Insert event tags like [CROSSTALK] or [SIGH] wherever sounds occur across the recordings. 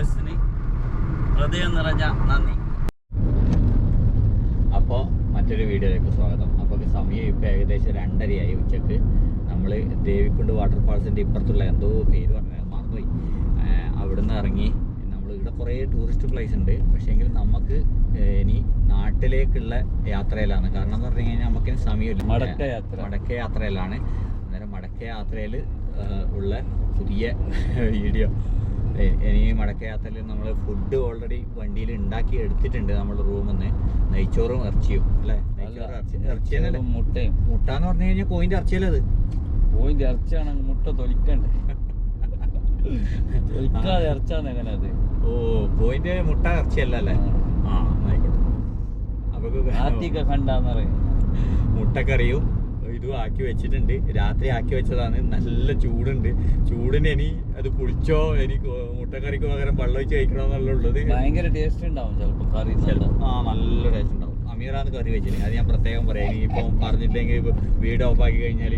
വ്ളോഗ്സിന് ഹൃദയം നിറഞ്ഞ നന്ദി. അപ്പോൾ മറ്റൊരു വീഡിയോയിലേക്ക് സ്വാഗതം. അപ്പോൾ സമയം ഇപ്പോൾ ഏകദേശം രണ്ടരയായി ഉച്ചയ്ക്ക്. നമ്മൾ ദേവിക്കുണ്ട് വാട്ടർഫാൾസിന്റെ ഇപ്പുറത്തുള്ള എന്തോ പേര് പറഞ്ഞത് മറന്നുപോയി. അവിടുന്ന് ഇറങ്ങി നമ്മൾ ഇവിടെ കുറേ ടൂറിസ്റ്റ് പ്ലേസ് ഉണ്ട്. പക്ഷേ പക്ഷേങ്കിൽ നമുക്ക് ഇനി നാട്ടിലേക്കുള്ള യാത്രയിലാണ്. കാരണം എന്ന് പറഞ്ഞു കഴിഞ്ഞാൽ നമുക്ക് സമയമില്ല. മടക്ക യാത്ര. മടക്ക യാത്രയിലാണ്. അന്നേരം മടക്ക യാത്രയിൽ ഉള്ള പുതിയ വീഡിയോ. ഇനി മടക്ക യാത്രയിൽ നമ്മൾ ഫുഡ് ഓൾറെഡി വണ്ടിയിൽ ഉണ്ടാക്കി എടുത്തിട്ടുണ്ട് നമ്മുടെ റൂമിൽ നിന്ന് നെയ്ച്ചോറും ഇറച്ചിയും അല്ലേ? നെയ്ച്ചോറും മുട്ടയും. മുട്ട എന്ന് പറഞ്ഞു കഴിഞ്ഞാൽ കോയിന്റെ ഇറച്ചിയല്ലേ അത്? പോയിന്റ് ഇറച്ചിയാണ് മുട്ട തൊലിക്കണ്ടേ? തൊലിക്കാതെ ഇറച്ചാന്ന് എങ്ങനെ അത്? ഓ കോയിന്റെ മുട്ട ഇറച്ചിയല്ല അല്ലേ? ആ. ആയിക്കോട്ടെ അപ്പൊ കണ്ടാന്ന് പറയും. മുട്ടക്കറിയും ഇതും ആക്കി വെച്ചിട്ടുണ്ട്. രാത്രി ആക്കി വെച്ചതാണ്. നല്ല ചൂടുണ്ട്. ചൂടിന് ഇനി അത് പുളിച്ചോ എനിക്ക് മുട്ടക്കറിക്ക് പകരം വെള്ളം വെച്ച് കഴിക്കണമെന്നുള്ള ഉള്ളത്. ഭയങ്കര ടേസ്റ്റ് ഉണ്ടാവും ചിലപ്പോൾ കറി ആ നല്ല ടേസ്റ്റ് ഉണ്ടാവും. അമീറാന്ന് കറി വെച്ചിന്. അത് ഞാൻ പ്രത്യേകം പറയാം. ഇപ്പൊ വീട് ഓഫ് ആക്കി കഴിഞ്ഞാൽ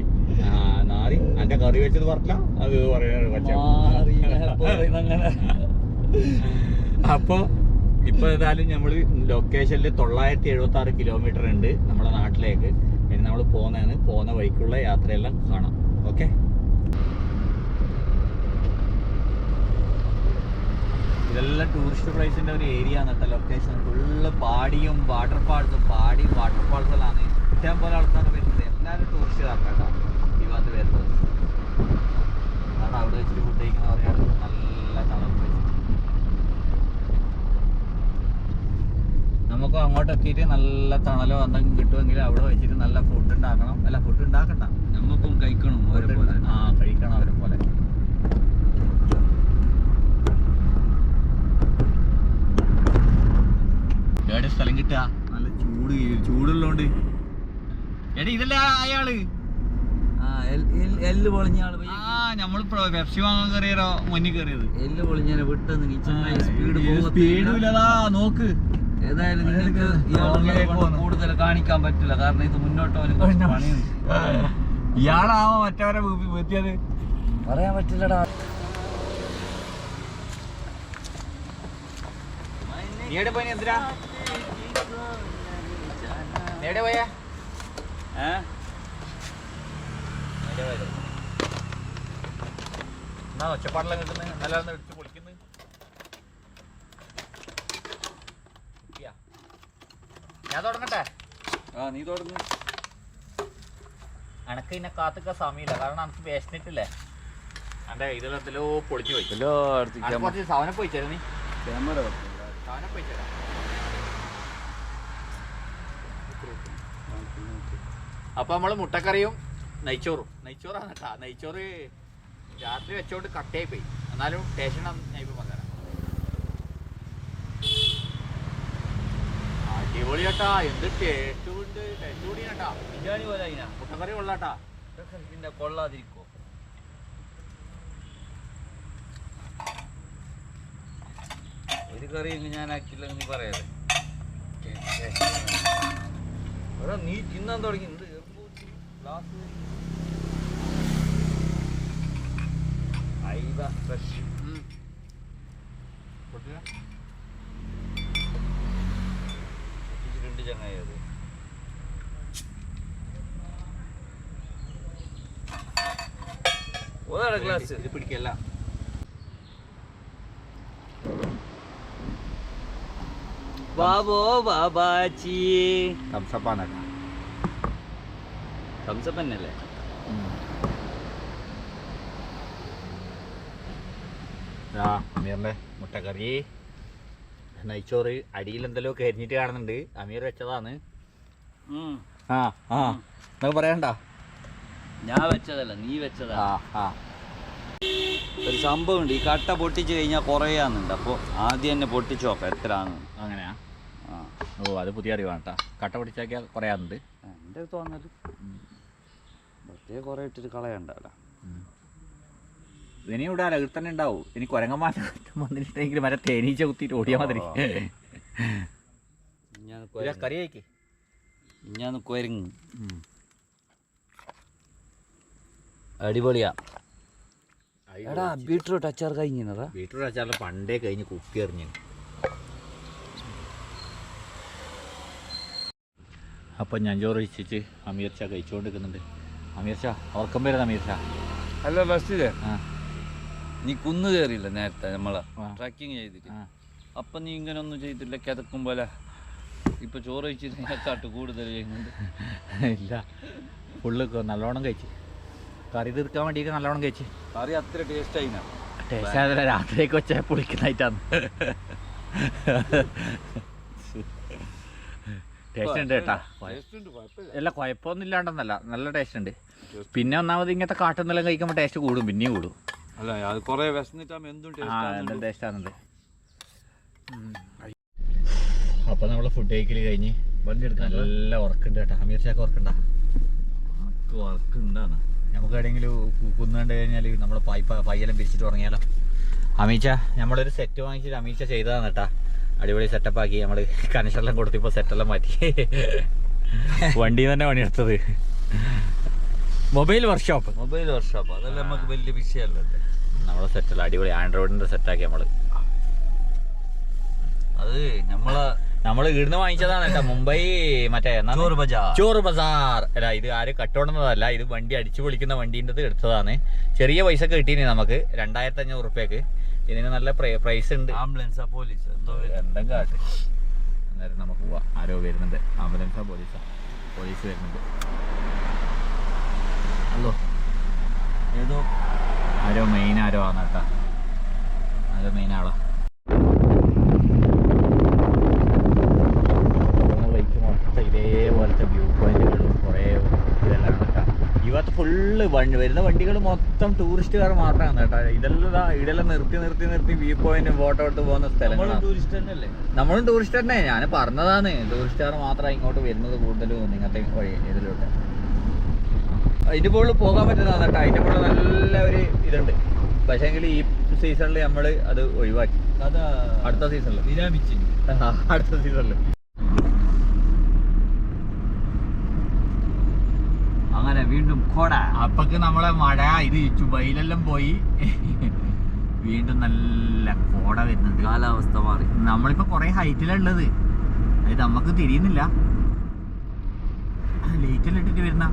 നാറി എന്റെ കറി വെച്ചത് പറഞ്ഞ അത് പറയാറ് അങ്ങനെ. അപ്പൊ ഇപ്പൊ ഏതായാലും നമ്മൾ ലൊക്കേഷനിൽ തൊള്ളായിരത്തി എഴുപത്തി ആറ് കിലോമീറ്റർ ഉണ്ട് നമ്മുടെ നാട്ടിലേക്ക്. ഇനി നമ്മൾ പോകുന്നതാണ്. പോകുന്ന വഴിക്കുള്ള യാത്രയെല്ലാം കാണാം. ഓക്കെ ഇതെല്ലാം ടൂറിസ്റ്റ് പ്ലേസിന്റെ ഒരു ഏരിയ ആണ് ലൊക്കേഷൻ ഫുള്ള് പാടിയും വാട്ടർഫാൾസും പാടിയും വാട്ടർഫാൾസുകളാണ് ഇഷ്ടം പോലെ ആൾക്കാർ വരുന്നത് എല്ലാവരും ടൂറിസ്റ്റുകാർക്കാട്ടോ ഈ ഭാഗത്ത് വരുന്നത്. അതാണ് അവിടെ വെച്ചിട്ട് ഫുഡ് കഴിക്കുന്ന നല്ല നമുക്ക് അങ്ങോട്ട് എത്തിയിട്ട് നല്ല തണലോ എന്തെങ്കിലും കിട്ടുമെങ്കിൽ അവിടെ വെച്ചിട്ട് നല്ല ഫുഡ് ഉണ്ടാക്കണം. അല്ല ഫുഡ് ഉണ്ടാക്കണ്ട. നമുക്കും കഴിക്കണം ഓരോ പോലെ. ആ കഴിക്കണം അവരെ പോലെ. എവിടെ സ്ഥലം കിട്ടുക? നല്ല ചൂട് ചൂടുള്ളോണ്ട്. എടി ഇതല്ല അയാൾ? എല്ല് പൊളിഞ്ഞ ആൾ. ആ നമ്മൾ പെപ്സി വാങ്ങാൻ കയറിയാലോ മുന്നിൽ കയറിയത് എല്ല് വിട്ടെന്ന് സ്പീഡ് സ്പീഡും ഇല്ലതാ നോക്ക്. ഏതായാലും നിങ്ങൾക്ക് ആളുകളെ കൂടുതൽ കാണിക്കാൻ പറ്റില്ല. കാരണം ഇത് മുന്നോട്ട് പോലും കുറച്ച് പണിയുണ്ട്. [LAUGHS] ഇയാളാവോ മറ്റവരെ വീട്ടിയത് പറയാൻ പറ്റില്ലടാ. നീ എവിടെ പോയി എന്തിനാ നീ എവിടെ പോയാ? എന്നാ ഒച്ചപ്പാടെല്ലാം കിട്ടുന്നത് നല്ല എടുത്ത് പൊളിക്കുന്നത് ഞാൻ തുടങ്ങട്ടെ? ആ നീ തുടങ്ങ്. അനക്ക് ഇന്നെ കാത്തുക്ക സമയമില്ല. കാരണം അനക്ക് വേഷനിട്ടില്ലേ അന്റെ ഇതിലെന്തെല്ലോ പൊളിഞ്ഞു പോയി. കുറച്ച് ചേരാ നീ? ക്യാമറ സാധനം പോയി ചേരാ അപ്പൊ നമ്മൾ മുട്ടക്കറിയും നെയ്ച്ചോറും. നെയ്ച്ചോറാണ് കേട്ടാ. നെയ്ച്ചോറ് രാത്രി വെച്ചോണ്ട് കട്ടയായി പോയി. എന്നാലും ടേസ്റ്റ് ഇപ്പൊ പകരം അടിപൊളി കേട്ടാ എന്ത് ടേസ്റ്റ് ഉണ്ട് ടേസ്റ്റ് കൂടി കേട്ടാ ബിരിയാണി പോലെ അതിനാ മുട്ടക്കറി കൊള്ളാട്ടാ. പിന്നെ കൊള്ളാതിരിക്കോ. ഒരു കറി ഞാൻ ആക്കിയില്ലെന്ന് പറയാതെ. നീ തിന്നാൻ തുടങ്ങി. ഗ്ലാസ് ഫ്രഷ് രണ്ട് ചങ്ങായി അത് ഓതാണ് ഗ്ലാസ് ഇത് പിടിക്കല്ല. ബാബോ ബാബാച്ചി തംസപ്പാണ്. തംസപ്പ് തന്നെയല്ലേ അമീറിന്റെ മുട്ടക്കറി. നെയ്ച്ചോറ് അടിയിൽ എന്തെല്ലോ കരിഞ്ഞിട്ട് കാണുന്നുണ്ട്. അമീർ വെച്ചതാണ്. ആ ആ. പറയണ്ട ഞാൻ വെച്ചതല്ല നീ വെച്ചതാ. ആ ആ. ഒരു സംഭവം ഉണ്ട് ഈ കട്ട പൊട്ടിച്ച് കഴിഞ്ഞാൽ കുറയാന്നുണ്ട്. അപ്പോൾ ആദ്യം തന്നെ പൊട്ടിച്ച് നോക്കാം എത്ര ആണ് അങ്ങനെയാ ഓ അത് പുതിയ അറിവാണ് കേട്ടോ. കട്ട പൊട്ടിച്ചാക്കിയാൽ കുറയാറുണ്ട്. എന്റെ തോന്നൽ വെറുതെ കുറേ ഇട്ടിട്ട് കളയണ്ടല്ല ഇനി ഇവിടെ അലകിൽ തന്നെ ഉണ്ടാവും. ഇനി കുരങ്ങന്മാർ വന്നിട്ടുണ്ടെങ്കിൽ മറ്റേ തേനീച്ച കുത്തിയിട്ട് ഓടിയാൽ മതി. കറി കഴിക്ക് ഞാൻ കുരങ്ങ്. അടിപൊളിയാ. എടാ ബീട്രൂട്ട് അച്ചാർ കഴിഞ്ഞതാ ബീട്രൂട്ട് അച്ചാറിൽ പണ്ടേ കഴിഞ്ഞ് കുപ്പി എറിഞ്ഞു. അപ്പം ഞാൻ ചോറ് കഴിച്ചിട്ട് അമീർ ഷാ കഴിച്ചുകൊണ്ടിരിക്കുന്നുണ്ട് അമീർ ഷാ ഉറക്കം വരുന്ന അമീർ ഷാ. അല്ല ഫസ്റ്റ് ആ. നീ കുന്നു കയറിയില്ല നേരത്തെ നമ്മളെ. ട്രക്കിങ് ചെയ്തിട്ട്. അപ്പം നീ ഇങ്ങനെ ഒന്നും ചെയ്തില്ല കിതക്കും പോലെ. ഇപ്പൊ ചോറ് കഴിച്ചിട്ട് [LAUGHS] കാട്ട് കൂടുതൽ ചെയ്യുന്നുണ്ട്. ഇല്ല. ഫുള്ള് നല്ലോണം കഴിച്ച്. കറി തീർക്കാൻ വേണ്ടിയിട്ട് നല്ലോണം കഴിച്ച്. കറി അത്ര ടേസ്റ്റ് ആയി ടേസ്റ്റ് ആയതല്ല രാത്രിയൊക്കെ വെച്ച പൊളിക്കുന്നതായിട്ടാണ്. ടേസ്റ്റ് ഉണ്ട് കേട്ടാ. അല്ല കുഴപ്പമൊന്നും ഇല്ലാണ്ടെന്നല്ല. നല്ല ടേസ്റ്റ് ഉണ്ട്. പിന്നെ ഒന്നാമത് ഇങ്ങനത്തെ കാട്ടുന്നെല്ലാം കഴിക്കുമ്പോൾ ടേസ്റ്റ് കൂടും പിന്നെയും കൂടും. അപ്പൊ നമ്മൾ ഫുഡ് കഴിക്കൽ കഴിഞ്ഞ് വണ്ടി എടുക്കാൻ നല്ല ഉറക്കുണ്ട് കേട്ടോ. അമീർ ഷാക്ക് ഉറക്കണ്ട? വർക്ക് ഉണ്ടാണ് നമുക്ക് എവിടെയെങ്കിലും കുന്നുകണ്ട് കഴിഞ്ഞാൽ നമ്മൾ പൈപ്പ പയ്യെല്ലാം പിരിച്ചിട്ട് തുടങ്ങിയാലോ അമീച്ച നമ്മളൊരു സെറ്റ് വാങ്ങിച്ചിട്ട് അമീച്ച ചെയ്തതാണ് കേട്ടാ അടിപൊളി സെറ്റപ്പ് ആക്കി നമ്മൾ കനക്ഷനെല്ലാം കൊടുത്തിപ്പോൾ സെറ്റെല്ലാം മാറ്റി. വണ്ടി തന്നെ പണിയെടുത്തത്. Mobile workshop. Mobile workshop. അതെല്ലാം നമുക്ക് വലിയ വിഷയമല്ലേ നമ്മളെ സെറ്റല്ല അടിപൊളി ആൻഡ്രോയിഡിന്റെ സെറ്റാക്കി നമ്മൾ അത് നമ്മളെ നമ്മൾ ഇവിടുന്ന് വാങ്ങിച്ചതാണ് കേട്ടോ മുംബൈ മറ്റേ ചോറ് ബസാർ. അല്ല ഇത് ആരും കട്ടോടുന്നതല്ല. ഇത് വണ്ടി അടിച്ചു പൊളിക്കുന്ന വണ്ടീന്റെ എടുത്തതാണ്. ചെറിയ പൈസ കിട്ടീനി നമുക്ക്. രണ്ടായിരത്തി അഞ്ഞൂറ് റുപ്യക്ക്. ഇതിന് നല്ല പ്രൈസ് ഉണ്ട്. ആംബുലൻസാ പോലീസ്. എന്തോ എന്തെങ്കിലും കാട്ട് അന്നേരം നമുക്ക് പോവാം. ആരോ വരുന്നുണ്ട്. ആംബുലൻസാ പോലീസാ. പോലീസ് വരുന്നുണ്ട്. ഹലോ. ഏതോ? ആരോ മെയിൻ ആരോ ആണ് കേട്ടോ ആരോ മെയിൻ ആളാ പോകുന്ന വഴിക്ക് മൊത്തം ഇതേപോലത്തെ വ്യൂ പോയിന്റുകളും കുറേ ഇതെല്ലാം കേട്ടോ ഇവത്ത് ഫുള്ള് വണ്ടി വരുന്ന വണ്ടികൾ മൊത്തം ടൂറിസ്റ്റുകാർ മാത്രമാണ് കേട്ടോ. ഇതെല്ലാം ദാ നിർത്തി നിർത്തി നിർത്തി വ്യൂ പോയിന്റ് ഫോട്ടോ എടുത്ത് പോകുന്ന സ്ഥലങ്ങളാണ്. ടൂറിസ്റ്റ് തന്നെയല്ലേ? നമ്മളും ടൂറിസ്റ്റ് തന്നെ. ഞാൻ പറഞ്ഞതാണ് ടൂറിസ്റ്റുകാർ മാത്രമാണ് ഇങ്ങോട്ട് വരുന്നത് കൂടുതലും ഇങ്ങനത്തെ വഴി ഇതിലോട്ട്. അതിന്റെ മുകളിൽ പോകാൻ പറ്റുന്നതാണ് കേട്ടോ. അതിന്റെ മുകളിൽ നല്ല ഒരു ഇതുണ്ട്. പക്ഷേ എങ്കിൽ ഈ സീസണിൽ നമ്മൾ അത് ഒഴിവാക്കി. അടുത്ത സീസണിൽ വിരാമിച്ചു [LAUGHS] അടുത്ത സീസണിൽ അങ്ങനെ വീണ്ടും കോട അപ്പക്ക് നമ്മളെ മഴ ഇത് ചുബയിലെല്ലാം പോയി. വീണ്ടും നല്ല കോട വരുന്നുണ്ട്. കാലാവസ്ഥ മാറി. നമ്മളിപ്പോ കുറെ ഹൈറ്റിലുള്ളത് അത് നമുക്ക് തിരിയുന്നില്ല. ലൈറ്റെല്ലാം ഇട്ടിട്ട് വരുന്ന.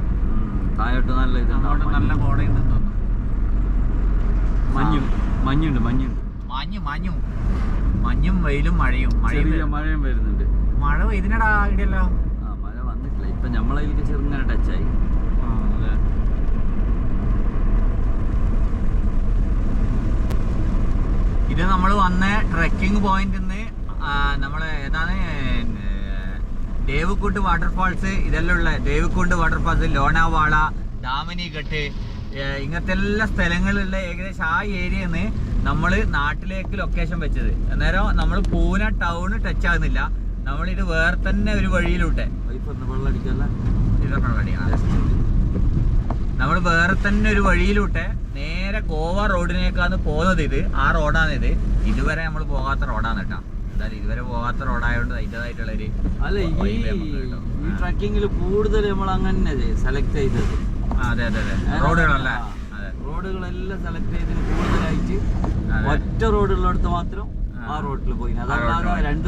താഴോട്ട് നല്ല ഇതാണ് നല്ല കോടയുണ്ട് തോന്നുന്നു. മഞ്ഞും മഞ്ഞുണ്ട് മഞ്ഞുണ്ട്. മഞ്ഞു മഞ്ഞു. മഞ്ഞും വെയിലും മഴയും. മഴയും മഴയും വരുന്നുണ്ട്. മഴ പെയ്തിനടാ ഇടയല്ലോ. ആ മഴ വന്നിട്ടില്ല. ഇപ്പൊ നമ്മളതിലേക്ക് ചെറുങ്ങനെ ടച്ചായി ഇത് നമ്മൾ വന്ന ട്രെക്കിംഗ് നിന്ന് നമ്മൾ ഏതാണ് ദേവക്കുണ്ട് വാട്ടർഫാൾസ് ഇതെല്ലാം ഉള്ള ദേവക്കുണ്ട് വാട്ടർഫാൾസ് ലോണാവാള ദാമിനി ഘട്ട് ഇങ്ങനത്തെ എല്ലാ സ്ഥലങ്ങളിലുള്ള ഏകദേശം ആ ഏരിയയിൽ നിന്ന് നമ്മൾ നാട്ടിലേക്ക് ലൊക്കേഷൻ വെച്ചത്. അന്നേരം നമ്മൾ പൂന ടൗൺ ടച്ച് ആകുന്നില്ല നമ്മളിത് ഇത് വേറെ തന്നെ ഒരു വഴിയിലൂട്ടെ പൈപ്പ് ഒന്ന് വെള്ളം അടിക്കല്ല ഇതൊക്കെ വഴിയാണ് നമ്മൾ വേറെ തന്നെ ഒരു വഴിയിലൂട്ടെ നേരെ ഗോവ റോഡിനേക്കാന്ന് പോകുന്നത് ഇത്. ആ റോഡാണ് ഇത്. ഇതുവരെ നമ്മൾ പോകാത്ത റോഡാണ് കേട്ടോ. എന്തായാലും ഇതുവരെ പോകാത്ത റോഡായതുകൊണ്ട് അതിന്റെതായിട്ടുള്ള ഒരു അല്ല ഈ ഈ ട്രക്കിങ്ങിൽ കൂടുതൽ നമ്മൾ അങ്ങനെ സെലക്ട് ചെയ്തത്? അതെ അതെ അതെ. റോഡുകളല്ലേ? റോഡുകളെല്ലാം സെലക്ട് ചെയ്തതിന് കൂടുതലായിട്ട്. ഒറ്റ റോഡുള്ളിടത്ത് മാത്രം ആ. റോഡിൽ പോയി. രണ്ട്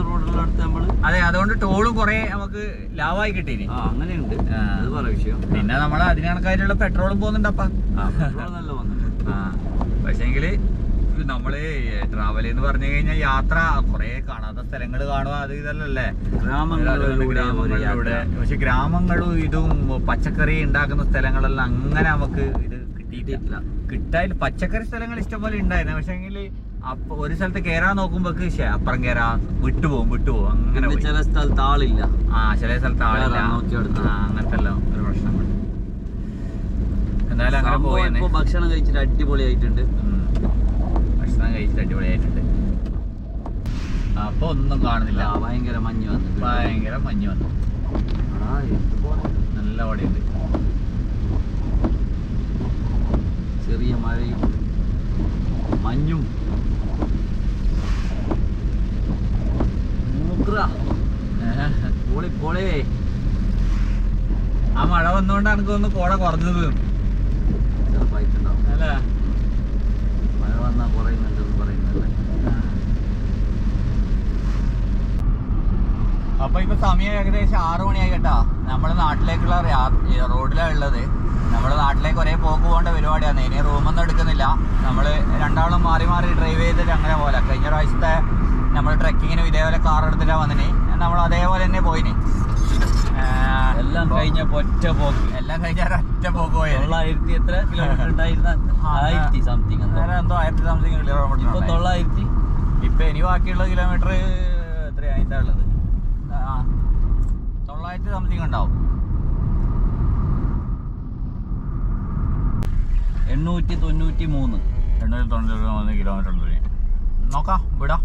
നമ്മൾ അതെ അതുകൊണ്ട് ടോളും കുറെ നമുക്ക് ലാവായി കിട്ടീനി അങ്ങനെയുണ്ട്. അത് പറ വിഷയം. പിന്നെ നമ്മൾ അതിനണക്കായിട്ടുള്ള പെട്രോളും പോകുന്നുണ്ടപ്പാ. നല്ല വന്നിട്ടുണ്ട് പക്ഷേങ്കിൽ നമ്മൾ ട്രാവൽ എന്ന് പറഞ്ഞു കഴിഞ്ഞാൽ യാത്ര കുറെ കാണാത്ത സ്ഥലങ്ങൾ കാണുക അത് ഇതല്ലേ ഗ്രാമങ്ങളിലൂടെ. പക്ഷെ ഗ്രാമങ്ങളും ഇതും പച്ചക്കറി ഉണ്ടാക്കുന്ന സ്ഥലങ്ങളെല്ലാം അങ്ങനെ നമുക്ക് ഇത് കിട്ടിയിട്ടില്ല. കിട്ടാൻ പച്ചക്കറി സ്ഥലങ്ങൾ ഇഷ്ടംപോലെ ഉണ്ടായിരുന്നു. പക്ഷെ അപ്പൊ ഒരു സ്ഥലത്ത് കേറാൻ നോക്കുമ്പോക്ക് അപ്പുറം കേറാ വിട്ടുപോകും വിട്ടുപോകും അങ്ങനെ പോയി. ചില സ്ഥലത്ത് ആളില്ല. ആ ചില സ്ഥലത്ത് ആളില്ല. അങ്ങനത്തെ എല്ലാം ഒരു പ്രശ്നമുണ്ട് എന്തായാലും അങ്ങനെ ഇപ്പൊ ഭക്ഷണം കഴിച്ചിട്ട് അടിപൊളിയായിട്ടുണ്ട്. ഭക്ഷണം കഴിച്ചിട്ട് അടിപൊളിയായിട്ടുണ്ട്. അപ്പൊ ഒന്നും കാണുന്നില്ല. ഭയങ്കര മഞ്ഞ് വന്നു ഭയങ്കര മഞ്ഞ് വന്നു. നല്ല ഓടിയുണ്ട് ചെറിയ മഴയും മഞ്ഞും മൂക്ര പൊളി പൊളി ആ മഴ ഒന്ന് കോട കുറഞ്ഞത് അല്ല? അപ്പൊ ഇപ്പൊ സമയം ഏകദേശം ആറു മണിയായി കേട്ടാ. നമ്മുടെ നാട്ടിലേക്കുള്ള റോഡിലാണ് ഉള്ളത്. നമ്മുടെ നാട്ടിലേക്ക് ഒരേ പോക്ക് പോകേണ്ട പരിപാടിയാണ്. ഇനി റൂമൊന്നും എടുക്കുന്നില്ല. നമ്മൾ രണ്ടാളും മാറി മാറി ഡ്രൈവ് ചെയ്തിട്ട് അങ്ങനെ പോലെ. കഴിഞ്ഞ പ്രാവശ്യത്തെ നമ്മൾ ട്രക്കിങ്ങിനും ഇതേപോലെ കാർ എടുത്തിട്ടാ വന്നിന്. നമ്മൾ അതേപോലെ തന്നെ പോയിനി. കഴിഞ്ഞ ഒറ്റ പോക്ക്. എല്ലാം കഴിഞ്ഞ ഒറ്റ പോക്ക് പോയി. തൊള്ളായിരത്തി എത്ര കിലോമീറ്റർ ഉണ്ടായിരുന്ന? ആയിരത്തി സംതിങ് എന്തോ. ആയിരത്തി സംതിങ് ഇപ്പൊ കിലോമീറ്റർ തൊള്ളായിരത്തി? ഇപ്പൊ ഇനി ബാക്കിയുള്ള കിലോമീറ്റർ എത്രയായിട്ടാ ഉള്ളത്. ആ, തൊള്ളായിരത്തി സംതിങ് ഉണ്ടാവും. എണ്ണൂറ്റി തൊണ്ണൂറ്റി മൂന്ന് എണ്ണൂറ്റി തൊണ്ണൂറ്റി മൂന്ന് കിലോമീറ്റർ ഉണ്ട്. നോക്കാം. വിടാം.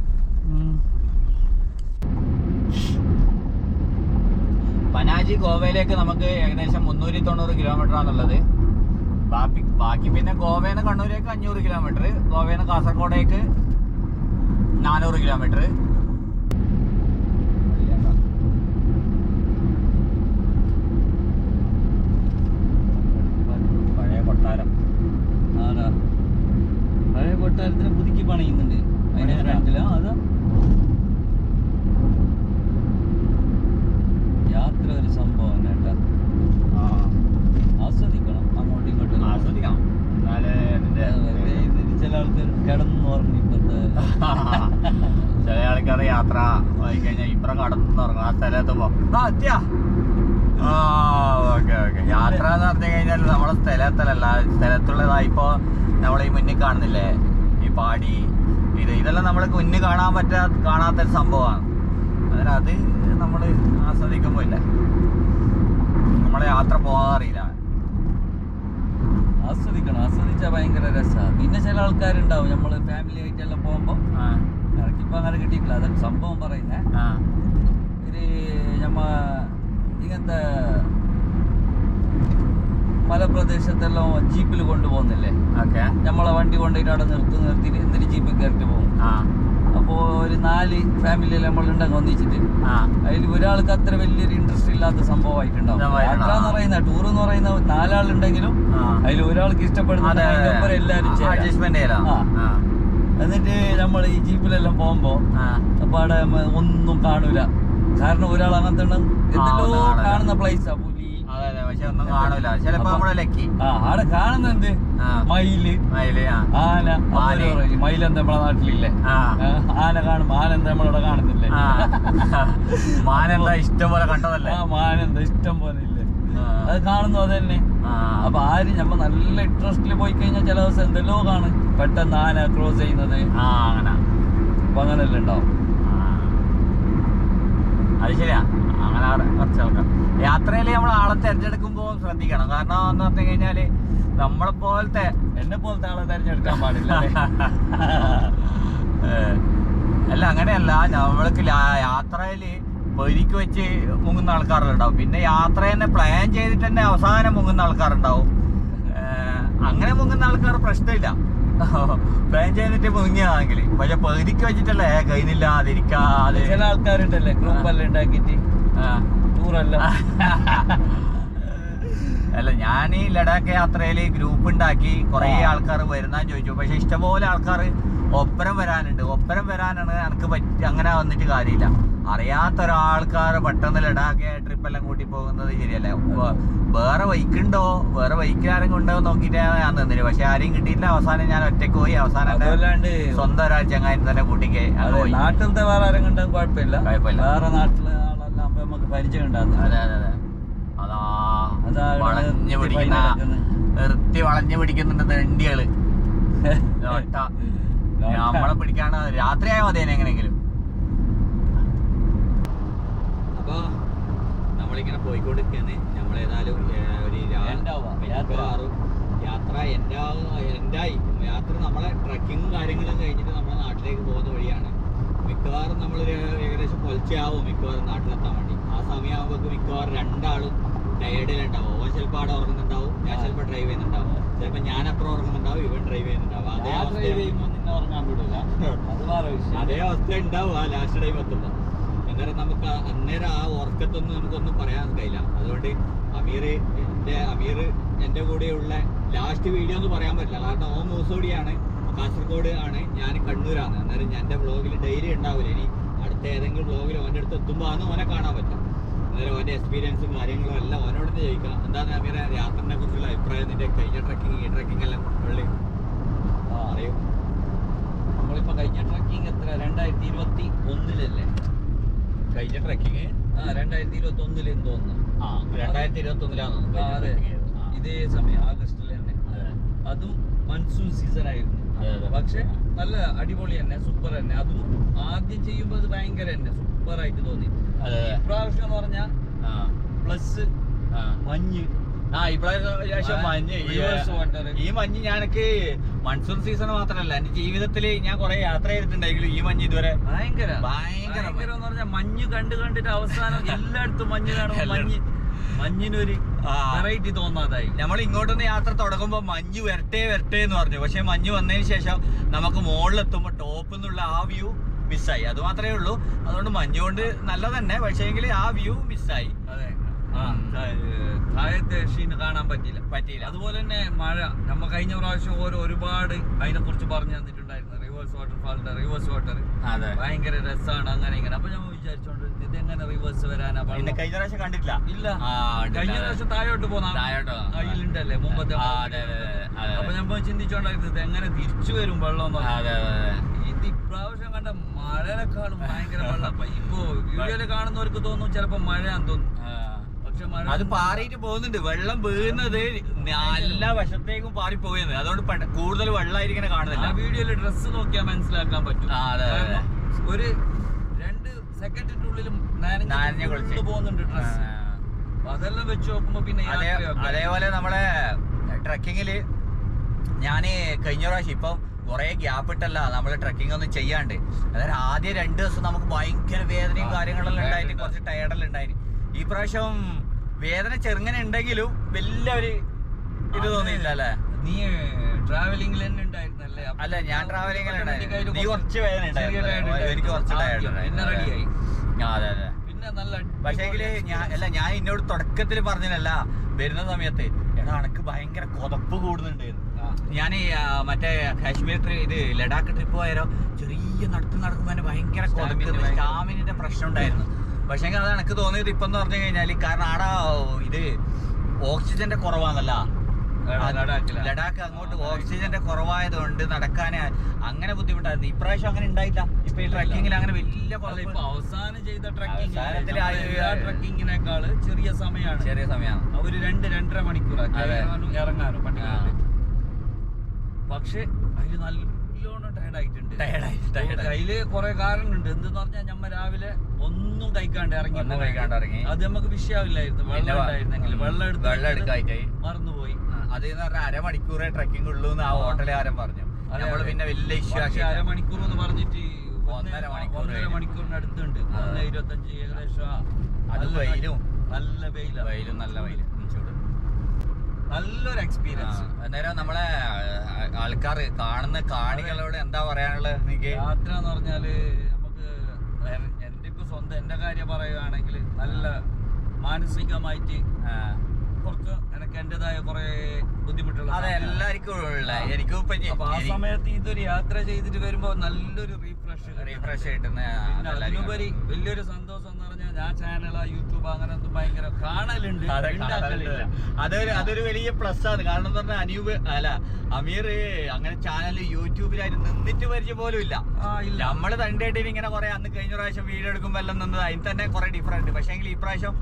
പനാജി ഗോവയിലേക്ക് നമുക്ക് ഏകദേശം മുന്നൂറ്റി തൊണ്ണൂറ് കിലോമീറ്റർ ആണുള്ളത്. ബാക്കി ബാക്കി പിന്നെ ഗോവയിൽ നിന്ന് കണ്ണൂരേക്ക് അഞ്ഞൂറ് കിലോമീറ്റർ ഗോവയിൽ നിന്ന് കാസർഗോഡേക്ക് നാനൂറ് കിലോമീറ്റർ പഴയ കൊട്ടാരം ആരാ പഴയ കൊട്ടാരത്തിന് പുതുക്കി പണിയുന്നുണ്ട് അതിന്റെ പണിയുന്നുണ്ടോ? ഫ്രണ്ടിലാ അതാ യാത്ര ഒരു സംഭവം കേട്ടാ ആസ്വദിക്കണം അങ്ങോട്ടും ഇങ്ങോട്ടും ആസ്വദിക്കണം എന്നാലേ അതിന്റെ വെറുതെ ഇരുന്നിട്ട് ചില ആൾക്കാർ കിടന്നു പറഞ്ഞു ഇപ്പത്തെ ചില ആൾക്കാർ യാത്ര പോയി കഴിഞ്ഞാൽ ഇപ്പുറം കടന്നു തുടങ്ങും ആ സ്ഥലത്ത് പോ ആ എത്തിയാ ആ ഓക്കെ ഓക്കെ യാത്ര എന്ന് പറഞ്ഞു കഴിഞ്ഞാൽ നമ്മളെ സ്ഥലത്തല്ല സ്ഥലത്തുള്ളതാ ഇപ്പോ നമ്മൾ ഈ മുന്നിൽ കാണുന്നില്ലേ ഈ പാടി ഇത് ഇതെല്ലാം നമ്മൾ കുഞ്ഞ് കാണാൻ പറ്റാ കാണാത്ത ഒരു സംഭവമാണ്. അതിന് അത് നമ്മൾ ആസ്വദിക്കുമ്പോ ഇല്ല. നമ്മളെ യാത്ര പോകാറില്ല ആസ്വദിക്കണം. ആസ്വദിച്ചാൽ ഭയങ്കര രസമാണ് പിന്നെ ചില ആൾക്കാരുണ്ടാവും. നമ്മൾ ഫാമിലി ആയിട്ടെല്ലാം പോകുമ്പോൾ ആ. ഇറക്കിപ്പോൾ അങ്ങനെ കിട്ടിയിട്ടില്ല. അതൊരു സംഭവം പറയുന്നേ. ഒരു നമ്മ ഇങ്ങനത്തെ മലപ്രദേശത്തെല്ലാം ജീപ്പിൽ കൊണ്ടുപോകുന്നില്ലേ? ഓക്കെ. നമ്മളെ വണ്ടി കൊണ്ടുപോയിട്ട് അവിടെ നിർത്തി നിർത്തിയിട്ട് എന്നിട്ട് ജീപ്പിൽ കയറിട്ട് പോകും? അപ്പോൾ ഒരു നാല് ഫാമിലിയിൽ നമ്മളുണ്ടെങ്കിൽ ഒന്നിച്ചിട്ട്. ആ. അതിൽ ഒരാൾക്ക് അത്ര വലിയൊരു ഇൻട്രസ്റ്റ് ഇല്ലാത്ത സംഭവമായിട്ടുണ്ടാവും. യാത്ര എന്ന് പറയുന്ന ടൂർ എന്ന് പറയുന്ന നാലാളുണ്ടെങ്കിലും അതിൽ ഒരാൾക്ക് ഇഷ്ടപ്പെടുന്ന എല്ലാവരും. അഡ്ജസ്റ്റ്മെന്റ് എന്നിട്ട് നമ്മൾ ഈ ജീപ്പിലെല്ലാം പോകുമ്പോ അപ്പൊ അവിടെ ഒന്നും കാണൂല. കാരണം ഒരാൾ അങ്ങനത്തെ. എന്തെല്ലോ. കാണുന്ന പ്ലേസാ പുലി പക്ഷെ ഒന്നും കാണൂല. ചിലപ്പോ അപ്പൊ- നമ്മളെ ലക്കി. ആ അവിടെ കാണുന്നുണ്ട് മയിൽ. മയിൽ ആന. മയിലെന്താ നമ്മളെ നാട്ടിലില്ലേ? ആന കാണും. ആന എന്താ നമ്മളിവിടെ കാണുന്നില്ലേ? [LAUGHS] മാനെന്താ ഇഷ്ടം പോലെ കണ്ടതല്ലേ? ആ മാനെന്താ ഇഷ്ടം പോലെ ഇല്ലേ. അത് കാണുന്നു അത് തന്നെ. അപ്പൊ ആര് നമ്മ നല്ല ഇൻട്രസ്റ്റിൽ പോയി കഴിഞ്ഞാൽ ചില ദിവസം എന്തെല്ലോ കാണും. പെട്ടെന്ന് ആന ക്രോസ് ചെയ്യുന്നത്. അങ്ങനെ. അപ്പൊ അങ്ങനെയല്ലേ ഉണ്ടാവും. അത് ശരിയാ. അങ്ങനെ കുറച്ച് ആൾക്കാർ യാത്രയിൽ നമ്മൾ ആളെ തിരഞ്ഞെടുക്കുമ്പോൾ ശ്രദ്ധിക്കണം. കാരണം എന്ന് പറഞ്ഞു കഴിഞ്ഞാൽ നമ്മളെ പോലത്തെ എന്നെ പോലത്തെ ആളെ തെരഞ്ഞെടുക്കാൻ പാടില്ല അല്ല? അങ്ങനെയല്ല. നമ്മൾക്ക് യാത്രയിൽ പൊരിക്ക് വെച്ച് മുങ്ങുന്ന ആൾക്കാരുണ്ടാവും. പിന്നെ യാത്ര തന്നെ പ്ലാൻ ചെയ്തിട്ട് തന്നെ അവസാനം മുങ്ങുന്ന ആൾക്കാരുണ്ടാവും. അങ്ങനെ മുങ്ങുന്ന ആൾക്കാർ പ്രശ്നമില്ല. പ്ലാൻ ചെയ്തിട്ട് മുങ്ങിയതാണെങ്കിൽ പക്ഷെ പകുതിക്ക് വെച്ചിട്ടല്ലേ കഴിഞ്ഞില്ലാതിരിക്കാതെ ചില ആൾക്കാരുണ്ടല്ലേ? ഗ്രൂപ്പെല്ലാം ഉണ്ടാക്കിയിട്ട്. ആ. അല്ല ഞാൻ ഈ ലഡാക്ക് യാത്രയിൽ ഗ്രൂപ്പ് ഉണ്ടാക്കി കുറേ ആൾക്കാർ വരുന്ന ചോദിച്ചു. പക്ഷെ ഇഷ്ടംപോലെ ആൾക്കാർ ഒപ്പരം വരാനുണ്ട്. ഒപ്പരം വരാനാണ് എനിക്ക് പറ്റി അങ്ങനെ വന്നിട്ട് കാര്യമില്ല. അറിയാത്ത ഒരാൾക്കാർ പെട്ടെന്ന് ലഡാക്ക് ട്രിപ്പ് എല്ലാം കൂട്ടി പോകുന്നത് ശരിയല്ല. വേറെ ബൈക്കുണ്ടോ വേറെ ബൈക്ക് കൊണ്ടോ ഉണ്ടോ എന്ന് നോക്കിയിട്ട് ഞാൻ നിന്നില്ല പക്ഷെ ആരെയും കിട്ടിയില്ല അവസാനം ഞാൻ ഒറ്റയ്ക്ക് പോയി. അവസാനം സ്വന്തം ഒരാൾ ചങ്ങായി തന്നെ കൂട്ടിക്ക്. നാട്ടിലത്തെ വേറെ ആരെങ്കിലും ഉണ്ടെങ്കിൽ കുഴപ്പമില്ല. കുഴപ്പമില്ല. വേറെ നാട്ടിലെ വളഞ്ഞു പിടിക്കുന്ന. നിർത്തി വളഞ്ഞു പിടിക്കുന്നുണ്ട് തെണ്ടികൾ [LAUGHS] നമ്മളെ പിടിക്കാണ് രാത്രിയായ മതി എങ്ങനെങ്കിലും അപ്പൊ നമ്മളിങ്ങനെ പോയിക്കൊണ്ടിരിക്കുന്നത് നമ്മളേതായാലും ഒരു? യാത്ര. എന്റെ എന്റായി യാത്ര നമ്മളെ ട്രക്കിങ്ങും കാര്യങ്ങളും കഴിഞ്ഞിട്ട് നമ്മളെ നാട്ടിലേക്ക് പോകുന്ന വഴിയാണ്. മിക്കവാറും നമ്മൾ ഏകദേശം പൊലിച്ചയാവും മിക്കവാറും നാട്ടിലെത്താൻ വേണ്ടി. സമയമാകുമ്പോൾ മിക്കവാറും രണ്ടാളും ടയേർഡിലുണ്ടാവും ഓൻ ചിലപ്പോൾ അവിടെ ഉറങ്ങുന്നുണ്ടാവും ഞാൻ ചിലപ്പോൾ ഡ്രൈവ് ചെയ്യുന്നുണ്ടാവും. ചിലപ്പോൾ ഞാൻ അപ്പുറം ഉറങ്ങുന്നുണ്ടാവും ഇവൻ ഡ്രൈവ് ചെയ്യുന്നുണ്ടാവും. അതേ വിടൂല. അത് അവസ്ഥ ഉണ്ടാവും ആ ലാസ്റ്റ് ടൈം എത്തുമ്പോൾ അന്നേരം നമുക്ക് അന്നേരം ആ ഉറക്കത്തൊന്നും നമുക്കൊന്നും പറയാൻ കഴിയില്ല. അതുകൊണ്ട് അമീർ എന്റെ അമീർ എന്റെ കൂടെയുള്ള ലാസ്റ്റ് വീഡിയോ എന്ന് പറയാൻ പറ്റില്ല. കാരണം ഓം മൂസോടിയാണ് കാസർഗോഡ് ആണ് ഞാൻ കണ്ണൂരാണ്. അന്നേരം ഞാൻ എന്റെ ബ്ലോഗിൽ ഡെയിലി ഉണ്ടാവില്ല ഇനി അടുത്ത ഏതെങ്കിലും ബ്ലോഗിൽ ഓന്റെ അടുത്ത് എത്തുമ്പോൾ ആണ് ഓനെ കാണാൻ പറ്റും അന്നേരം ഓന്റെ എക്സ്പീരിയൻസും കാര്യങ്ങളും എല്ലാം ഓനോട് തന്നെ ചോദിക്കാം. എന്താണ് അങ്ങനെ യാത്രനെ കുറിച്ചുള്ള അഭിപ്രായം? നിന്റെ കഴിഞ്ഞ ട്രക്കിങ് ഈ ട്രക്കിംഗ് എല്ലാം ഉള്ളി ആ അറിയും. നമ്മളിപ്പോ കഴിഞ്ഞ ട്രക്കിംഗ് എത്ര? രണ്ടായിരത്തി ഇരുപത്തി ഒന്നിലല്ലേ കഴിഞ്ഞ ട്രക്കിങ് ആ രണ്ടായിരത്തി ഇരുപത്തി ഒന്നിലെന്ന് തോന്നുന്നു ആ രണ്ടായിരത്തി ഇരുപത്തി ഒന്നിലാണ് ആ, അതെ ഇതേ സമയം ആഗസ്റ്റിൽ തന്നെ. അതും. മൺസൂൺ സീസൺ ആയിരുന്നു. പക്ഷെ നല്ല അടിപൊളി തന്നെ സൂപ്പർ തന്നെ. അതും ആദ്യം ചെയ്യുമ്പോൾ അത് ഭയങ്കര തന്നെ സൂപ്പർ ആയിട്ട് തോന്നി ഇപ്രാവശ്യം എന്ന് പറഞ്ഞാൽ പ്ലസ് മഞ്ഞ്. ആ ഇപ്രാവശ്യം മഞ്ഞ്. ഈ- മഞ്ഞ് ഞാനൊക്കെ മൺസൂൺ സീസൺ മാത്രമല്ല എന്റെ ജീവിതത്തിൽ ഞാൻ കുറെ യാത്ര ചെയ്തിട്ടുണ്ടെങ്കിലും ഈ മഞ്ഞ് ഇതുവരെ? ഭയങ്കര. ഭയങ്കര എന്ന് പറഞ്ഞാൽ മഞ്ഞ് കണ്ട് കണ്ടിട്ട് അവസാനം [LAUGHS] എല്ലായിടത്തും മഞ്ഞ് കാണുമ്പോൾ മഞ്ഞ് മഞ്ഞിനൊരു. വെറൈറ്റി തോന്നാതായി. നമ്മൾ ഇങ്ങോട്ടൊന്ന് യാത്ര തുടങ്ങുമ്പോൾ മഞ്ഞ് വരട്ടെ വരട്ടെ എന്ന് പറഞ്ഞു. പക്ഷെ മഞ്ഞ് വന്നതിന് ശേഷം നമുക്ക് മുകളിലെത്തുമ്പോൾ ടോപ്പിൽ നിന്നുള്ള ആ വ്യൂ മിസ്സായി അത് മാത്രമേ ഉള്ളൂ. അതുകൊണ്ട് മഞ്ഞുകൊണ്ട് നല്ല തന്നെ പക്ഷേങ്കിൽ ആ വ്യൂ മിസ്സായി അതെ. താഴത്തെ ഷീന് കാണാൻ പറ്റിയില്ല. പറ്റിയില്ല. അതുപോലെ തന്നെ മഴ. നമ്മ കഴിഞ്ഞ പ്രാവശ്യം ഓരോ ഒരുപാട് അതിനെ കുറിച്ച് പറഞ്ഞു തന്നിട്ടുണ്ടായിരുന്നു. റിവേഴ്സ് വാട്ടർഫാളിന്റെ റിവേഴ്സ് വാട്ടർ അതെ. ഭയങ്കര രസമാണ് അങ്ങനെ ഇങ്ങനെ. അപ്പൊ ഞാൻ വിചാരിച്ചോണ്ട് ഇത് എങ്ങനെ റിവേഴ്സ് വരാനാ? കഴിഞ്ഞ പ്രാവശ്യം കണ്ടിട്ടില്ല. ഇല്ല. കഴിഞ്ഞ പ്രാവശ്യം താഴോട്ട് പോന്നാ? താഴോട്ടോ? അതിലുണ്ടല്ലേ മുമ്പത്തെ. അപ്പൊ ഞാൻ ചിന്തിച്ചോണ്ടായിരുന്നു ഇത് എങ്ങനെ തിരിച്ചു വരും വെള്ളം എന്ന് മഴയെക്കാളും ഭയങ്കര വെള്ളം. അപ്പൊ ഇപ്പൊ വീഡിയോയിൽ കാണുന്നവർക്ക് തോന്നും ചിലപ്പോ മഴയാന്ന് തോന്നും. പക്ഷെ മഴ അത് പാറിയിട്ട് പോകുന്നുണ്ട്. വെള്ളം വീഴുന്നത് എല്ലാ വശത്തേക്കും പാറി പോകുന്നത് അതുകൊണ്ട് കൂടുതൽ വെള്ളമായിരിക്കും ആ കാണുന്നില്ല വീഡിയോയിൽ ഡ്രസ്സ് നോക്കിയാൽ മനസ്സിലാക്കാൻ പറ്റും. ആ, അതെ, അതെ, അതെ. കാരണം ഒരു രണ്ട് സെക്കൻഡിന്റെ ഉള്ളിൽ നനഞ്ഞ് നനഞ്ഞ് കുളിച്ച്. full പോകുന്നുണ്ട് ഡ്രസ്. അതെല്ലാം വെച്ച് നോക്കുമ്പോ പിന്നെ അതേ യാത്രയൊക്കെ. അതേപോലെ നമ്മളെ ട്രക്കിങ്ങിൽ ഞാൻ കഴിഞ്ഞ പ്രാവശ്യം ഇപ്പം കുറെ ഗ്യാപ്പ് ഇട്ടല്ല. നമ്മൾ ട്രക്കിംഗ് ഒന്നും ചെയ്യാണ്ട്. അതായത് ആദ്യ രണ്ട് ദിവസം നമുക്ക് ഭയങ്കര വേദനയും കാര്യങ്ങളെല്ലാം ഉണ്ടായിട്ട് ഉണ്ടായിരുന്നു. കുറച്ച് ടയർഡെല്ലാം ഉണ്ടായിരുന്നു. ഈ പ്രാവശ്യം വേദന ചെറുങ്ങനെ ഉണ്ടെങ്കിലും വലിയ ഒരു ഇത് തോന്നിയില്ല അല്ലേ? നീ ട്രാവലിംഗിൽ തന്നെ ഉണ്ടായിരുന്നല്ലേ? അല്ല ഞാൻ ട്രാവലിംഗ് നീ കുറച്ച് വേദന എനിക്ക് കുറച്ച് ടയർഡ് പിന്നെ റെഡിയായി അതെ. അതെ പിന്നെ നല്ല പക്ഷേങ്കിൽ ഞാൻ അല്ല ഞാൻ ഇന്നോട് തുടക്കത്തിൽ പറഞ്ഞില്ല വരുന്ന സമയത്ത് എടാ അനക്ക് ഭയങ്കര കൊതപ്പ് കൂടുന്നുണ്ട് ഞാൻ മറ്റേ കാശ്മീർ ട്രിപ്പ് ഇത് ലഡാക്ക് ട്രിപ്പ് പോയാലോ ചെറിയ നടത്തും നടക്കുമ്പോൾ തന്നെ ഭയങ്കര സ്റ്റാമിനിന്റെ പ്രശ്നം ഉണ്ടായിരുന്നു. പക്ഷേ അത് എനിക്ക് തോന്നിയത് ഇപ്പം എന്ന് പറഞ്ഞു കഴിഞ്ഞാൽ കാരണം ആടാ ഇത് ഓക്സിജന്റെ കുറവാണല്ല ലഡാക്ക് അങ്ങോട്ട് ഓക്സിജന്റെ കുറവായത് കൊണ്ട് നടക്കാൻ അങ്ങനെ ബുദ്ധിമുട്ടായിരുന്നു. ഇപ്രാവശ്യം അങ്ങനെ ഉണ്ടായില്ല. ഇപ്പൊ ഈ ട്രക്കിങ്ങിൽ അങ്ങനെ വലിയ അവസാനം ചെയ്ത ട്രക്കിങ്ങിനേക്കാൾ ട്രക്കിങ്ങിനേക്കാൾ ചെറിയ സമയമാണ് ചെറിയ സമയമാണ് ഒരു രണ്ട് രണ്ടര മണിക്കൂർ. ഇറങ്ങാനും ആ. പക്ഷെ അതിൽ നല്ലോണം ടയർഡ് ആയിട്ടുണ്ട് Tired ആയി, tired ആയി. അതിൽ കുറെ കാരണമുണ്ട് എന്തെന്ന് പറഞ്ഞാൽ നമ്മ രാവിലെ ഒന്നും കഴിക്കാണ്ട് ഇറങ്ങി ഒന്നും കഴിക്കാണ്ട് ഇറങ്ങി. അത് നമുക്ക് വിഷയമില്ലായിരുന്നു വെള്ളം ഉണ്ടായിരുന്നെങ്കിൽ. വെള്ളം എടുത്ത് വെള്ളം എടുക്കായിട്ടായി. മറന്നുപോയി അത് എന്ന് പറഞ്ഞാൽ അരമണിക്കൂറേ ട്രക്കിംഗ് ഉള്ളൂ എന്ന് ആ. ഹോട്ടലുകാരൻ പറഞ്ഞു നമ്മൾ പിന്നെ വലിയ ഇഷ്യൂ ആക്കി അരമണിക്കൂർ എന്ന് പറഞ്ഞിട്ട് ഒന്നര മണിക്കൂർ ഒന്നര മണിക്കൂറിന് അടുത്തുണ്ട്. ഒന്ന് ഇരുപത്തഞ്ച് ഏകദേശം അത് നല്ല വെയിലും. നല്ല വെയിലും വെയിലും നല്ല വെയിലും നല്ലൊരു എക്സ്പീരിയൻസ് അന്നേരം നമ്മളെ ആൾക്കാർ കാണുന്ന കാണികളോട് എന്താ പറയാനുള്ളത് എനിക്ക് യാത്ര എന്ന് പറഞ്ഞാൽ നമുക്ക് എന്റെ ഇപ്പൊ സ്വന്തം എന്റെ കാര്യം പറയുകയാണെങ്കിൽ നല്ല മാനസികമായിട്ട് കുറച്ച് എനിക്ക് എന്റേതായ കുറെ ബുദ്ധിമുട്ടുള്ള അതെ എല്ലാവർക്കും ഉള്ള. എനിക്കും ഇപ്പൊ ആ സമയത്ത് ഇതൊരു യാത്ര ചെയ്തിട്ട് വരുമ്പോ നല്ലൊരു റീഫ്രഷ് റീഫ്രഷ് കിട്ടുന്ന അതിലുപരി വലിയൊരു സന്തോഷം ഞാൻ ചാനൽ യൂട്യൂബ് അങ്ങനെ ഒന്നും ഭയങ്കര കാണലുണ്ട് അതെ, അതൊരു അതൊരു വലിയ പ്ലസ് ആണ്. കാരണം എന്ന് പറഞ്ഞാൽ അനൂപ് അല്ല അമീർ അങ്ങനെ ചാനൽ യൂട്യൂബിലായിട്ട് നിന്നിട്ട് പരിചയം പോലും ഇല്ല. നമ്മൾ തണ്ടായിട്ട് ഇങ്ങനെ കുറെ അന്ന് കഴിഞ്ഞ പ്രാവശ്യം വീഡിയോ എടുക്കുമ്പോൾ എല്ലാം നിന്നത് അതിന് തന്നെ കുറെ ഡിഫറെന്റ് പക്ഷേ എങ്കിൽ ഈ പ്രാവശ്യം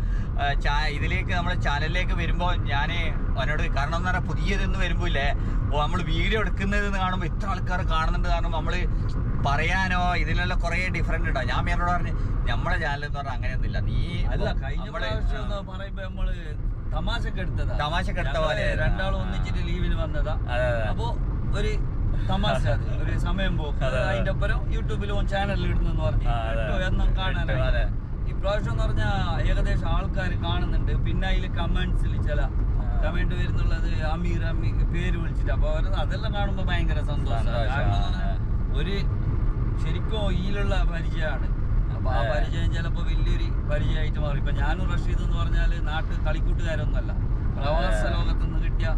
ഇതിലേക്ക് നമ്മുടെ ചാനലിലേക്ക് വരുമ്പോൾ ഞാൻ അവനോട് കാരണം എന്ന് പറഞ്ഞാൽ പുതിയതെന്ന് വരുമ്പോൾ ഇല്ലേ നമ്മൾ വീഡിയോ എടുക്കുന്നതെന്ന് കാണുമ്പോൾ ഇത്ര ആൾക്കാർ കാണുന്നുണ്ട്. കാരണം നമ്മൾ പറയാനോ ഇതിനെല്ലാം കുറെ ഡിഫറെന്റ് ഉണ്ടോ? ഞാൻ മേനോട് പറഞ്ഞു നമ്മളെ ചാനൽ എന്ന് പറഞ്ഞാൽ അങ്ങനെയൊന്നുമില്ല. നീ അല്ല കഴിഞ്ഞ പ്രാവശ്യം പറയുമ്പോ നമ്മൾ തമാശക്ക് എടുത്തതാ. തമാശക്ക് എടുത്ത പോലെ. രണ്ടാളും ഒന്നിച്ചിട്ട് ലീവിന് വന്നതാ. അപ്പോ ഒരു തമാശ ഒരു സമയം പോക്ക്. അതെ, അതെ. അതിന്റെ ഒപ്പരം യൂട്യൂബിലും ചാനലിൽ ഇടുന്നെന്ന് പറഞ്ഞു. എന്നും അതെ. ഇപ്രാവശ്യം എന്ന് പറഞ്ഞാൽ ഏകദേശം ആൾക്കാർ കാണുന്നുണ്ട്. പിന്നെ അതിൽ കമന്റ്സിൽ ചില കമന്റ് വരുന്നുള്ളത് അമീർ അമീർ പേര് വിളിച്ചിട്ട്. അപ്പൊ അതെല്ലാം കാണുമ്പോ ഭയങ്കര സന്തോഷമാണ്. ഒരു ശരിക്കും ഈലുള്ള പരിചയമാണ്. അപ്പൊ ആ. പരിചയം ചിലപ്പോ വലിയൊരു പരിചയമായിട്ട് മാറി. ഇപ്പൊ ഞാനും റഷീദ് എന്ന് പറഞ്ഞാൽ നാട്ട് കളിക്കൂട്ടുകാരൊന്നല്ല പ്രവാസ. ലോകത്ത് നിന്ന് കിട്ടിയ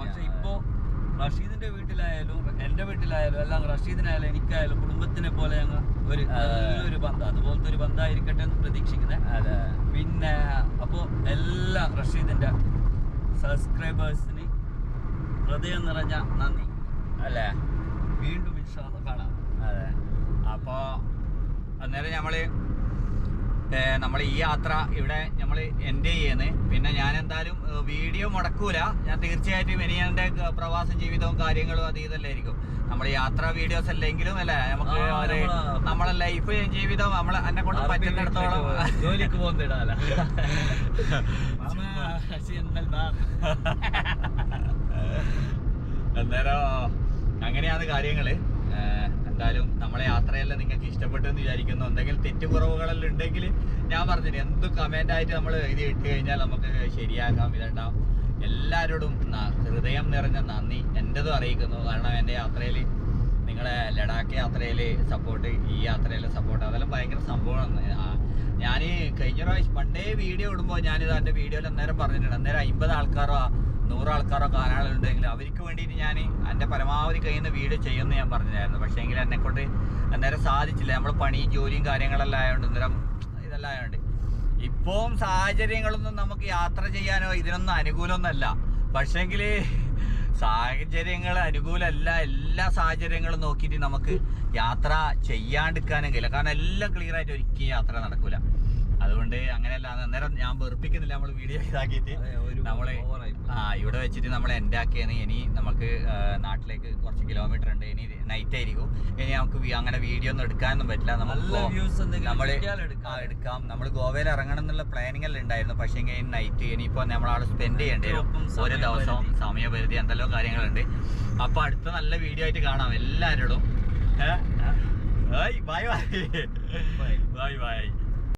പക്ഷെ ഇപ്പോ റഷീദിന്റെ വീട്ടിലായാലും എന്റെ വീട്ടിലായാലും എല്ലാം റഷീദിനായാലും എനിക്കായാലും കുടുംബത്തിനെ പോലെ ഞങ്ങൾ ഒരു നല്ലൊരു ബന്ധം അതുപോലത്തെ ഒരു ബന്ധമായിരിക്കട്ടെ എന്ന് പ്രതീക്ഷിക്കുന്നത് പിന്നെ അപ്പോൾ എല്ലാ റഷീദിന്റെ സബ്സ്ക്രൈബേഴ്സിന് ഹൃദയം നിറഞ്ഞ നന്ദി. അല്ലേ? വീണ്ടും ഇൻഷാ അല്ലാ കാണാം അതെ അപ്പോ അന്നേരം നമ്മൾ നമ്മൾ ഈ യാത്ര ഇവിടെ നമ്മൾ എൻഡ് ചെയ്യുന്നത് പിന്നെ ഞാൻ എന്തായാലും വീഡിയോ മുടക്കൂല. ഞാൻ തീർച്ചയായിട്ടും ഇനി എന്റെ പ്രവാസ ജീവിതവും കാര്യങ്ങളും അത് ഇതല്ലായിരിക്കും. നമ്മൾ യാത്രാ വീഡിയോസ് അല്ലെങ്കിലും അല്ലേ? നമുക്ക് ഒരു നമ്മളെ ലൈഫ് ജീവിതം നമ്മളെ എന്നെ കൊണ്ട് പറ്റുന്നിടത്തോളം ജോലിക്ക് പോകുന്നിടാല [LAUGHS] അന്നേരം അങ്ങനെയാണ് കാര്യങ്ങൾ. എന്തായാലും നമ്മളെ യാത്രയെല്ലാം നിങ്ങൾക്ക് ഇഷ്ടപ്പെട്ടു എന്ന് വിചാരിക്കുന്നു. എന്തെങ്കിലും തെറ്റുകുറവുകളെല്ലാം ഉണ്ടെങ്കിൽ ഞാൻ പറഞ്ഞിട്ട് എന്ത് കമന്റ് ആയിട്ട് നമ്മൾ ഇത് ഇട്ട് കഴിഞ്ഞാൽ നമുക്ക് ശരിയാക്കാം. ഇതുണ്ടാവും എല്ലാവരോടും ഹൃദയം നിറഞ്ഞ നന്ദി. എന്റെതും അറിയിക്കുന്നു. കാരണം എന്റെ യാത്രയിൽ നിങ്ങളെ ലഡാക്ക് യാത്രയിൽ സപ്പോർട്ട് ഈ യാത്രയിൽ സപ്പോർട്ട് അതെല്ലാം ഭയങ്കര സംഭവമാണ്. ഞാൻ കഴിഞ്ഞ പ്രാവശ്യം പണ്ടേ വീഡിയോ ഇടുമ്പോൾ ഞാനിത് എന്റെ വീഡിയോയിൽ അന്നേരം പറഞ്ഞിട്ടുണ്ട്. അന്നേരം അമ്പത് ആൾക്കാരോ നൂറ് ആൾക്കാരോ ഉണ്ടെങ്കിൽ അവർക്ക് വേണ്ടിയിട്ട് ഞാൻ എന്റെ പരമാവധി കഴിയുന്ന വീഡിയോ ചെയ്യുമെന്ന് ഞാൻ പറഞ്ഞായിരുന്നു പക്ഷേ എങ്കിൽ എന്നെ കൊണ്ട് അന്നേരം സാധിച്ചില്ല. നമ്മൾ പണിയും ജോലിയും കാര്യങ്ങളെല്ലാം ആയതുകൊണ്ട് അന്നേരം ഇതെല്ലാം ആയതുകൊണ്ട് ഇപ്പം സാഹചര്യങ്ങളൊന്നും നമുക്ക് യാത്ര ചെയ്യാനോ ഇതിനൊന്നും അനുകൂലമൊന്നുമല്ല. പക്ഷേങ്കിൽ സാഹചര്യങ്ങൾ അനുകൂലമല്ല. എല്ലാ സാഹചര്യങ്ങളും നോക്കിയിട്ട് നമുക്ക് യാത്ര ചെയ്യാണ്ടിരിക്കാനും കഴിയില്ല. കാരണം എല്ലാം ക്ലിയർ ആയിട്ട് ഒരിക്കലും യാത്ര നടക്കൂല. അതുകൊണ്ട് അങ്ങനെയല്ല അന്നേരം ഞാൻ വെറുപ്പിക്കുന്നില്ല നമ്മൾ വീഡിയോ ഇതാക്കിയിട്ട്. നമ്മളെ ആ ഇവിടെ വെച്ചിട്ട് നമ്മൾ എന്റെ ആക്കിയാണ് ഇനി നമുക്ക് നാട്ടിലേക്ക് കുറച്ച് കിലോമീറ്റർ ഉണ്ട്. ഇനി നൈറ്റ് ആയിരിക്കും. ഇനി നമുക്ക് അങ്ങനെ വീഡിയോ ഒന്നും എടുക്കാനൊന്നും പറ്റില്ല. നമ്മൾ എടുക്കാം. നമ്മൾ ഗോവയിൽ ഇറങ്ങണം എന്നുള്ള പ്ലാനിങ് എല്ലാം ഉണ്ടായിരുന്നു. പക്ഷേ ഇനി നൈറ്റ് ഇനിയിപ്പോ നമ്മളവിടെ സ്പെൻഡ് ചെയ്യേണ്ടി വരും. ഒരു ദിവസം സമയപരിധി. എന്തെല്ലോ കാര്യങ്ങളുണ്ട്. അപ്പൊ അടുത്ത നല്ല വീഡിയോ ആയിട്ട് കാണാം എല്ലാവരോടും. Bye bye. Bye bye